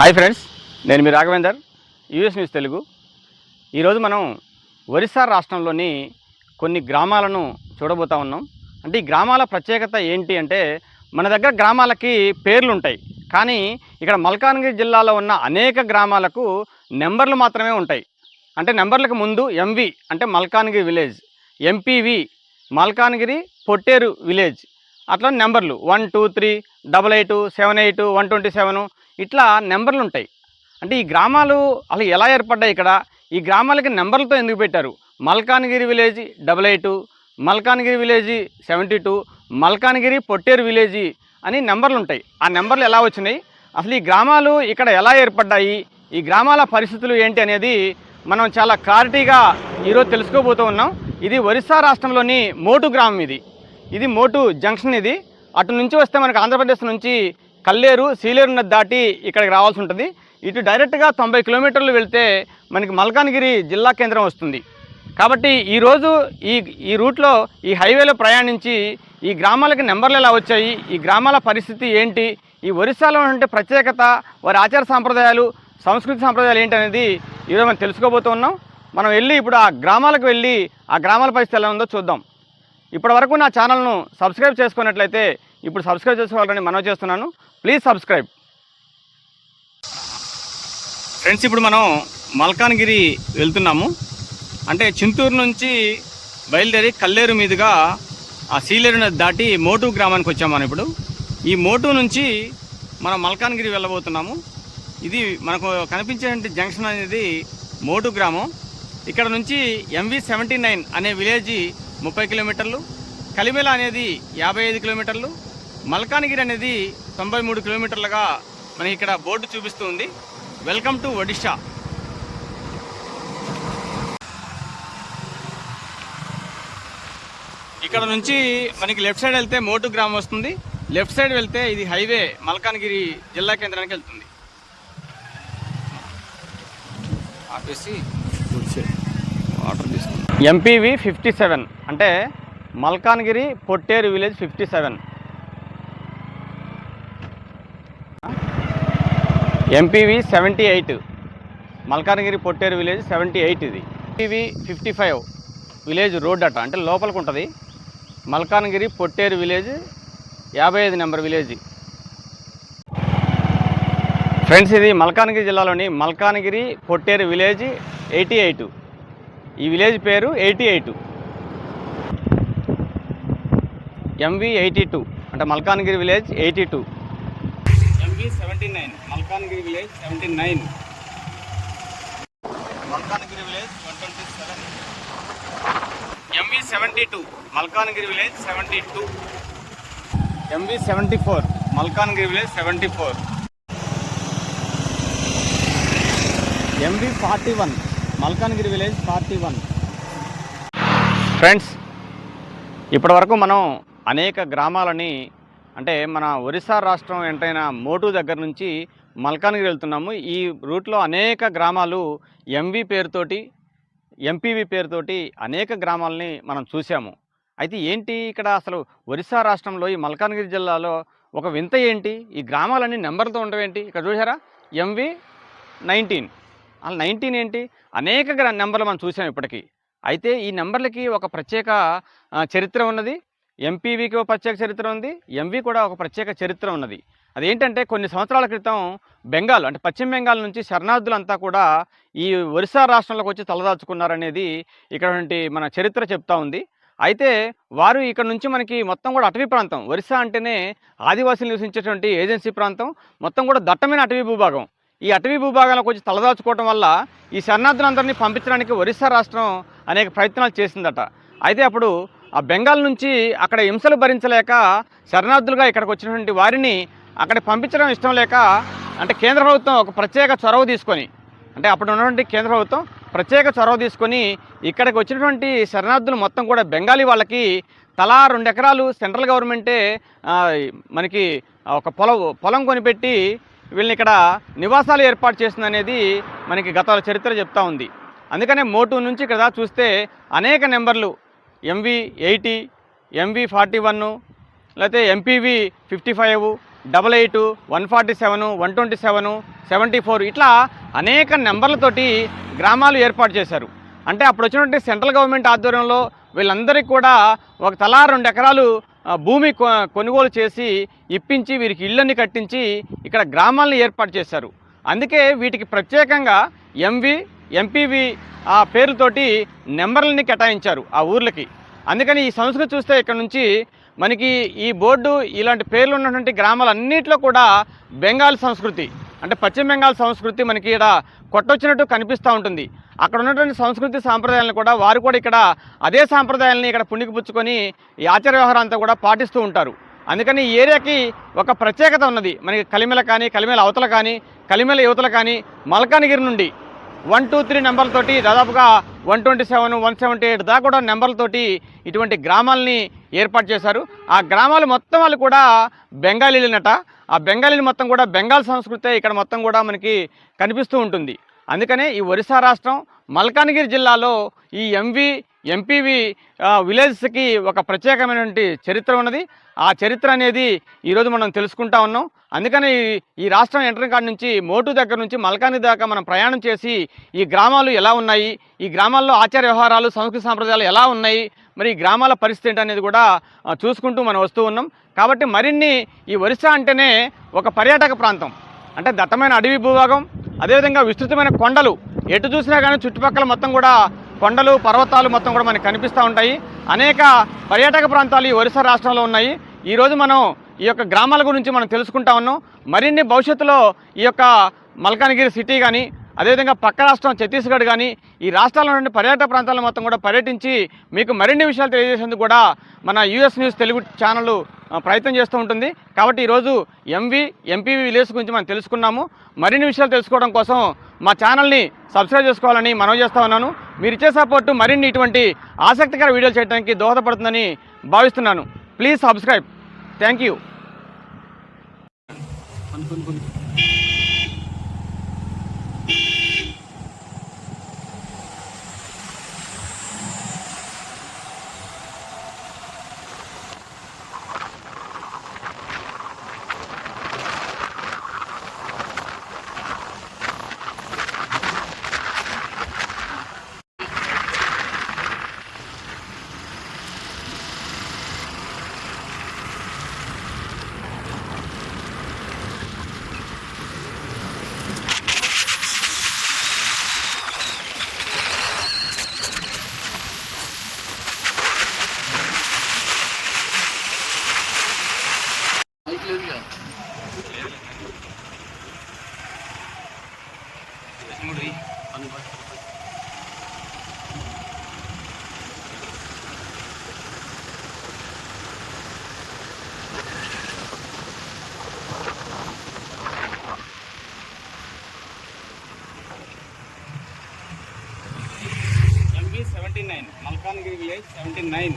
Hi friends నేను మీ Raghavender US news Telugu. ఈరోజు మనం ఒరిస్సా రాష్ట్రంలోని కొన్ని గ్రామాలను చూడబోతా ఉన్నాం. అంటే ఈ గ్రామాల ప్రత్యేకత ఏంటి అంటే మన దగ్గర గ్రామాలకి పేర్లు ఉంటాయి కానీ ఇక్కడ మల్కాన్గిరి జిల్లాలో ఉన్న అనేక గ్రామాలకు నెంబర్లు మాత్రమే ఉంటాయి. అంటే నెంబర్లకు ముందు ఎంవి అంటే Malkangiri village MPV Malkangiri Potteru village అట్లా నెంబర్లు. One two three double eight seven eight one twenty seven ఇట్లా నెంబర్లు ఉంటాయి. అంటే ఈ గ్రామాలు అసలు ఎలా ఏర్పడ్డాయి ఇక్కడ? ఈ గ్రామాలకి నెంబర్లతో ఎందుకు పెట్టారు? Malkangiri village double eight Malkangiri village seventy two Malkangiri Potteru village అని నెంబర్లు ఉంటాయి. ఆ నెంబర్లు ఎలా వచ్చినాయి? అసలు ఈ గ్రామాలు ఇక్కడ ఎలా ఏర్పడ్డాయి? ఈ గ్రామాల పరిస్థితులు ఏంటి అనేది మనం చాలా క్లారిటీగా ఈరోజు తెలుసుకోబోతూ ఉన్నాం. ఇది ఒరిస్సా రాష్ట్రంలోని మోటు గ్రామం ఇది. ఇది మోటు జంక్షన్ ఇది. అటు నుంచి వస్తే మనకు ఆంధ్రప్రదేశ్ నుంచి కల్లేరు సీలేరు నది దాటి ఇక్కడికి రావాల్సి ఉంటుంది. ఇటు డైరెక్ట్గా తొంభై కిలోమీటర్లు వెళ్తే మనకి మల్కాన్గిరి జిల్లా కేంద్రం వస్తుంది. కాబట్టి ఈరోజు ఈ ఈ రూట్లో ఈ హైవేలో ప్రయాణించి ఈ గ్రామాలకి నెంబర్లు ఎలా వచ్చాయి ఈ గ్రామాల పరిస్థితి ఏంటి ఈ ఒరిస్సాలో ఉంటే ప్రత్యేకత వారి ఆచార సాంప్రదాయాలు సంస్కృతి సాంప్రదాయాలు ఏంటి అనేది ఈరోజు మనం తెలుసుకోబోతూ ఉన్నాం. మనం వెళ్ళి ఇప్పుడు ఆ గ్రామాలకు వెళ్ళి ఆ గ్రామాల పరిస్థితి ఎలా ఉందో చూద్దాం. ఇప్పటి వరకు నా ఛానల్ను సబ్స్క్రైబ్ చేసుకున్నట్లయితే ఇప్పుడు సబ్స్క్రైబ్ చేసుకోవాలని మనవి చేస్తున్నాను. Please subscribe. ఫ్రెండ్స్ ఇప్పుడు మనం మల్కాన్గిరి వెళ్తున్నాము. అంటే చింతూరు నుంచి బయలుదేరి కల్లేరు మీదుగా ఆ సీలేరు నది దాటి మోటు గ్రామానికి వచ్చాము మనం ఇప్పుడు. ఈ మోటు నుంచి మనం మల్కాన్గిరి వెళ్ళబోతున్నాము. ఇది మనకు కనిపించేటువంటి జంక్షన్ అనేది మోటు గ్రామం. ఇక్కడ నుంచి ఎంవి సెవెంటీ నైన్ అనే విలేజ్ ముప్పై కిలోమీటర్లు. కలిమెల అనేది యాభై ఐదు కిలోమీటర్లు. మల్కాన్గిరి అనేది తొంభై మూడు కిలోమీటర్లుగా మనకి ఇక్కడ బోర్డు చూపిస్తుంది. వెల్కమ్ టు ఒడిషా ఇక్కడ నుంచి మనకి లెఫ్ట్ సైడ్ వెళ్తే మోటు గ్రామం వస్తుంది. లెఫ్ట్ సైడ్ వెళ్తే ఇది హైవే మల్కాన్గిరి జిల్లా కేంద్రానికి వెళ్తుంది. ఆపేసి వాటర్ తీసుకుంటాం ఎంపీవి ఫిఫ్టీ సెవెన్ అంటే Malkangiri Potteru village fifty seven MPV seventy eight Malkangiri Potteru village seventy eight ఇది MPV fifty five village road అట. అంటే లోపలికి ఉంటుంది మల్కానగిరి పొట్టేరు విలేజ్ యాభై ఐదు నెంబర్ విలేజ్. ఫ్రెండ్స్ ఇది మల్కానగిరి జిల్లాలోని Malkangiri Potteru village eighty eight ఈ విలేజ్ పేరు eighty eight MV eighty two అంటే Malkangiri village eighty two MV seventy nine Malkangiri village seventy nine. Malkangiri village one twenty seven. MV seventy two Malkangiri village seventy two. MV seventy four Malkangiri village seventy four. MV forty one Malkangiri village forty one. Friends ఇప్పటి వరకు మనం అనేక గ్రామాలని అంటే మన ఒరిస్సా రాష్ట్రం ఎంటైన మోటు దగ్గర నుంచి మల్కాన్గిరి వెళ్తున్నాము. ఈ రూట్లో అనేక గ్రామాలు ఎంవి పేరుతోటి ఎంపీవి పేరుతోటి అనేక గ్రామాలని మనం చూసాము అయితే ఏంటి ఇక్కడ అసలు ఒరిస్సా రాష్ట్రంలో ఈ మల్కాన్గిరి జిల్లాలో ఒక వింత ఏంటి? ఈ గ్రామాలన్నీ నెంబర్తో ఉండవేంటి ఇక్కడ చూసారా ఎంవి నైన్టీన్. అసలు నైన్టీన్ ఏంటి? అనేక గ్రా నెంబర్లు మనం చూసాం ఇప్పటికీ. అయితే ఈ నెంబర్లకి ఒక ప్రత్యేక చరిత్ర ఉన్నది. ఎంపీవీకి ఒక ప్రత్యేక చరిత్ర ఉంది. ఎంవి కూడా ఒక ప్రత్యేక చరిత్ర ఉన్నది. అదేంటంటే కొన్ని సంవత్సరాల క్రితం బెంగాల్ అంటే పశ్చిమ బెంగాల్ నుంచి శరణార్థులంతా కూడా ఈ ఒరిస్సా రాష్ట్రంలోకి వచ్చి తలదాచుకున్నారనేది ఇక్కడ మన చరిత్ర చెప్తా ఉంది. అయితే వారు ఇక్కడ నుంచి మనకి మొత్తం కూడా అటవీ ప్రాంతం ఒరిస్సా అంటేనే ఆదివాసీలు నివసించేటువంటి ఏజెన్సీ ప్రాంతం మొత్తం కూడా దట్టమైన అటవీ భూభాగం. ఈ అటవీ భూభాగాలకు వచ్చి తలదాచుకోవడం వల్ల ఈ శరణార్థులందరినీ పంపించడానికి ఒరిస్సా రాష్ట్రం అనేక ప్రయత్నాలు చేసిందట. అయితే అప్పుడు ఆ బెంగాల్ నుంచి అక్కడ హింసలు భరించలేక శరణార్థులుగా ఇక్కడికి వచ్చినటువంటి వారిని అక్కడ పంపించడం ఇష్టం లేక అంటే కేంద్ర ప్రభుత్వం ఒక ప్రత్యేక చొరవ తీసుకొని అంటే అప్పుడు ఉన్నటువంటి కేంద్ర ప్రభుత్వం ప్రత్యేక చొరవ తీసుకొని ఇక్కడికి వచ్చినటువంటి శరణార్థులు మొత్తం కూడా బెంగాలీ వాళ్ళకి తలా రెండు ఎకరాలు సెంట్రల్ గవర్నమెంటే మనకి ఒక పొలం పొలం కొనిపెట్టి వీళ్ళని ఇక్కడ నివాసాలు ఏర్పాటు చేసింది అనేది మనకి గత చరిత్ర చెప్తా ఉంది. అందుకనే మోటు నుంచి ఇక్కడ చూస్తే అనేక నెంబర్లు MV eighty MV forty one లేకపోతే MPV fifty five double eight one forty seven one twenty seven seventy four ఇట్లా అనేక నెంబర్లతోటి గ్రామాలు ఏర్పాటు చేశారు. అంటే అప్పుడు వచ్చినటువంటి సెంట్రల్ గవర్నమెంట్ ఆధ్వర్యంలో వీళ్ళందరికీ కూడా ఒక తలా రెండు ఎకరాలు భూమి కొ- కొనుగోలు చేసి ఇప్పించి వీరికి ఇళ్ళని కట్టించి ఇక్కడ గ్రామాలను ఏర్పాటు చేశారు. అందుకే వీటికి ప్రత్యేకంగా ఎంవి ఎంపీవి ఆ పేరుతోటి నెంబర్లని కేటాయించారు ఆ ఊర్లకి. అందుకని ఈ సంస్కృతి చూస్తే ఇక్కడ నుంచి మనకి ఈ బోర్డు ఇలాంటి పేర్లు ఉన్నటువంటి గ్రామాలన్నింటిలో కూడా బెంగాల్ సంస్కృతి అంటే పశ్చిమ బెంగాల్ సంస్కృతి మనకి ఇక్కడ కొట్టొచ్చినట్టు కనిపిస్తూ ఉంటుంది. అక్కడ ఉన్నటువంటి సంస్కృతి సాంప్రదాయాలను కూడా వారు కూడా ఇక్కడ అదే సాంప్రదాయాలని ఇక్కడ పుణికిపుచ్చుకొని ఈ ఆచార వ్యవహారం అంతా కూడా పాటిస్తూ ఉంటారు. అందుకని ఈ ఏరియాకి ఒక ప్రత్యేకత ఉన్నది. మనకి కలిమెల కానీ కలిమెల అవతల కానీ కలిమెల యువతల కానీ మల్కానగిరి నుండి వన్ టూ త్రీ నెంబర్లతోటి దాదాపుగా one twenty seven one seventy eight దాకా కూడా నెంబర్లతోటి ఇటువంటి గ్రామాలని ఏర్పాటు చేశారు. ఆ గ్రామాలు మొత్తం వాళ్ళు కూడా బెంగాలీలనట. ఆ బెంగాలీలు మొత్తం కూడా బెంగాల్ సంస్కృతే ఇక్కడ మొత్తం కూడా మనకి కనిపిస్తూ ఉంటుంది. అందుకనే ఈ ఒరిస్సా రాష్ట్రం మల్కానగిరి జిల్లాలో ఈ ఎంవి ఎంపీవి విలేజ్స్కి ఒక ప్రత్యేకమైనటువంటి చరిత్ర ఉన్నది. ఆ చరిత్ర అనేది ఈరోజు మనం తెలుసుకుంటా ఉన్నాం. అందుకని ఈ- ఈ రాష్ట్రం ఎంటర్ కాడ నుంచి మోటు దగ్గర నుంచి మల్కాని దాకా మనం ప్రయాణం చేసి ఈ గ్రామాలు ఎలా ఉన్నాయి? ఈ గ్రామాల్లో ఆచార వ్యవహారాలు సంస్కృతి సాంప్రదాయాలు ఎలా ఉన్నాయి? మరి ఈ గ్రామాల పరిస్థితి అనేది కూడా చూసుకుంటూ మనం వస్తూ ఉన్నాం. కాబట్టి మరిన్ని ఈ ఒరిస్సా అంటేనే ఒక పర్యాటక ప్రాంతం. అంటే దట్టమైన అడవి భూభాగం అదేవిధంగా విస్తృతమైన కొండలు. ఎటు చూసినా కానీ చుట్టుపక్కల మొత్తం కూడా కొండలు పర్వతాలు మొత్తం కూడా మనకి కనిపిస్తూ ఉంటాయి. అనేక పర్యాటక ప్రాంతాలు ఈ ఒరిస్సా రాష్ట్రంలో ఉన్నాయి. ఈరోజు మనం ఈ యొక్క గ్రామాల గురించి మనం తెలుసుకుంటా ఉన్నాం. మరిన్ని భవిష్యత్తులో ఈ యొక్క మల్కానగిరి సిటీ కానీ అదేవిధంగా పక్క రాష్ట్రం ఛత్తీస్గఢ్ కానీ ఈ రాష్ట్రాల నుండి పర్యాటక ప్రాంతాలను మొత్తం కూడా పర్యటించి మీకు మరిన్ని విషయాలు తెలియజేసేందుకు కూడా మన యూఎస్ న్యూస్ తెలుగు ఛానల్ ప్రయత్నం చేస్తూ ఉంటుంది. కాబట్టి ఈరోజు ఎంవి ఎంపీవి విలేజ్ గురించి మనం తెలుసుకున్నాము. మరిన్ని విషయాలు తెలుసుకోవడం కోసం మా ఛానల్ని సబ్స్క్రైబ్ చేసుకోవాలని మనవి చేస్తా ఉన్నాను. మీరు ఇచ్చే సపోర్టు మరిన్ని ఇటువంటి ఆసక్తికర వీడియోలు చేయడానికి దోహదపడుతుందని భావిస్తున్నాను. Please subscribe thank you MB seventy nine Malkangiri village seventy nine